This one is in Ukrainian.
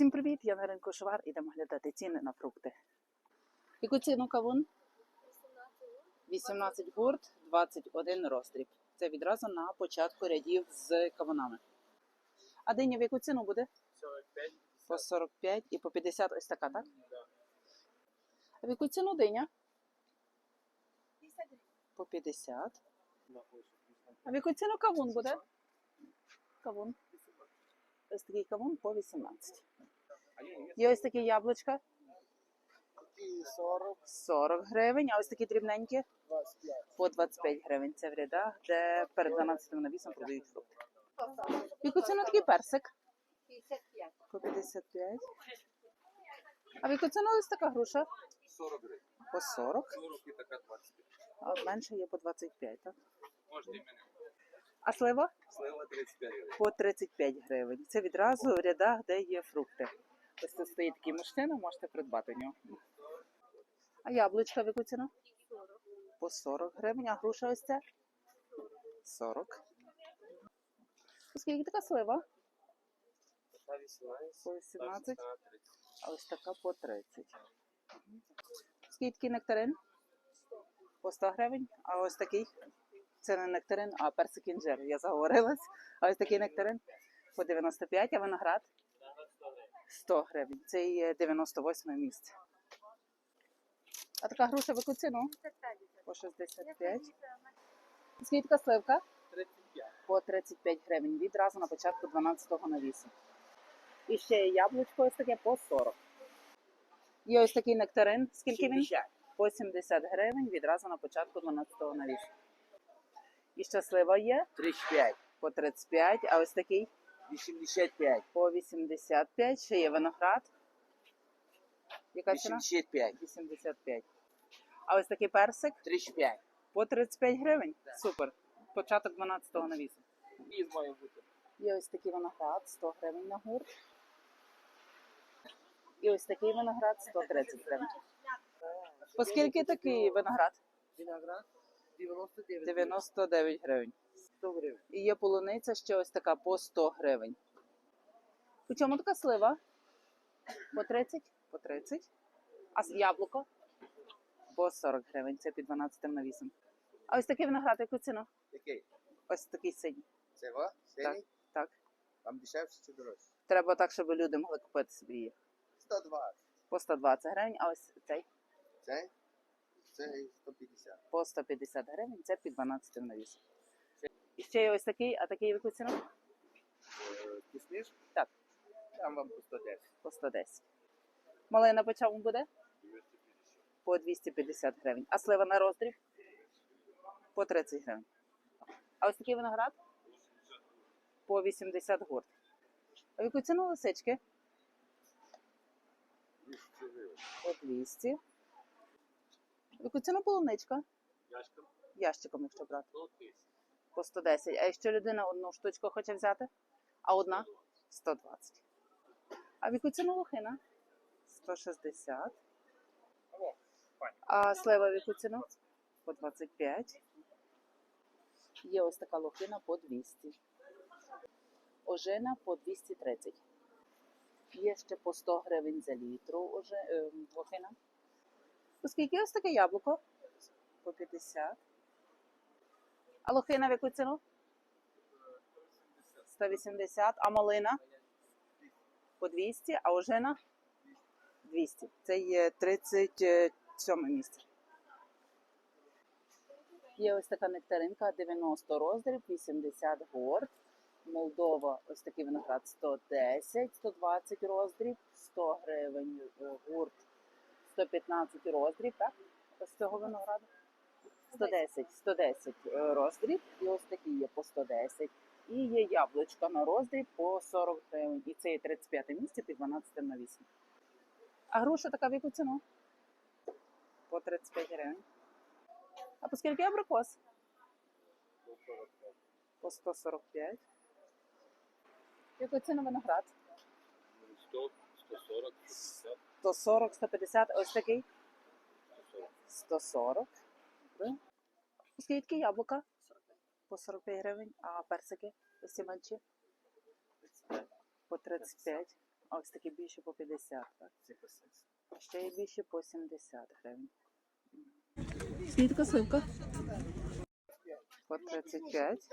Всім привіт! Я на ринку Швар. Ідемо глядати ціни на фрукти. Яку ціну кавун? 18 гурт, 21 роздріб. Це відразу на початку рядів з кавунами. А диня в яку ціну буде? 45. По 45 і по 50 ось така, так? А в яку ціну диня? По 50. А в яку ціну кавун буде? Кавун. Ось такий кавун по 18. Є ось такі яблучка Такі 40, 40 гривень, а ось такі дрібненькі 25. по 25 гривень. Це в рядах, де перед 12 навісом продають фрукти. Яку ціну такий персик? 55. По 55. А в яку ціну ось така груша? 40 гривень. По 40. 40 і така 25. А от менше є по 25, так? І мене. А слива? Слива 35 гривень. По 35 гривень. Це відразу в рядах, де є фрукти. Ось тут стоїть такий мужчина, можете придбати нього. А яблучка в яку ціну? По 40 гривень, а груша ось ця? 40. Скільки така слива? 18. По 18, а ось така по 30. Скільки такий нектарин? По 100 гривень, а ось такий? Це не нектарин, а персик інжир. Я заговорилась. А ось такий нектарин по 95, а виноград 100 гривень. Це є 98 місце. А така груша в яку ціну? По 65. Скільки сливка? 35. По 35 гривень. Відразу на початку 12-го навісу. І ще є яблучко ось таке по 40. Є ось такий нектарин. Скільки він? 70. По 70 гривень відразу на початку 12-го навісу. І щаслива є 35. по 35, а ось такий 85. по 85. Ще є виноград. Яка ціна? 85. 85. А ось такий персик 35. по 35 гривень. Супер. Початок 12-го навісу. Із має бути. Є ось такий виноград 100 гривень на гурт. І ось такий виноград 130 гривень. Оскільки такий виноград? Виноград 99. 99 гривень. 100 гривень. І є полуниця ще ось така по 100 гривень. У чому така слива? По 30? По 30. А яблуко? По 40 гривень. Це під 12 навісом. А ось такий виноград, яку ціну? Який? Ось такий синій. Це ва? Синій? Так. Вам дешевше чи дорожче? Треба так, щоб люди могли купити собі їх. 120. По 120 гривень, а ось цей Це? Це 150. по 150 гривень. Це під 12 навісом. І ще є ось такий, а такий в яку ціну? Е, Так. Там вам по 110. По 110. Малина по чому буде? 250. по 250 гривень. А слива на роздріб по 30 гривень. А ось такий виноград по 80 гурт. А в яку ціну лисички? 200 гривень. По 200. В яку ціну полуничка? Яшка Ящиком, якщо брати. 100 тисяч. По 110. А якщо людина одну штучку хоче взяти, а одна 120. А в ціну лохина? 160. А слива в ціну? По 25. Є ось така лохина по 200. Ожина по 230. Є ще по 100 гривень за літру оже, е, лохина. Оскільки ось таке яблуко? По 50. А лохина в яку ціну? 180. А малина? По 200, а ожина? 200. Це є 37 місце. Є ось така нектаринка 90 роздріб, 80 горд. Молдова, ось такий виноград 110, 120 роздріб, 100 гривень е, гурт, 115 роздріб, так? Ось цього винограду. 110, 110 е, роздріб, і ось такі є по 110. І є яблучка на роздріб по 40 гривень. І це є 35 місце під 12 на 8. А груша така в яку ціну? По 35 гривень. А по скільки абрикос? 145. По 145. Яку ціну виноград? 100, 140, 150, 140, 150, ось такий 140. 140. Скільки яблука? По 45 гривень, а персики ось ці менші? По 35. А ось такі більше по 50, так? А ще є більше по 70 гривень. Скільки сливка? По 35.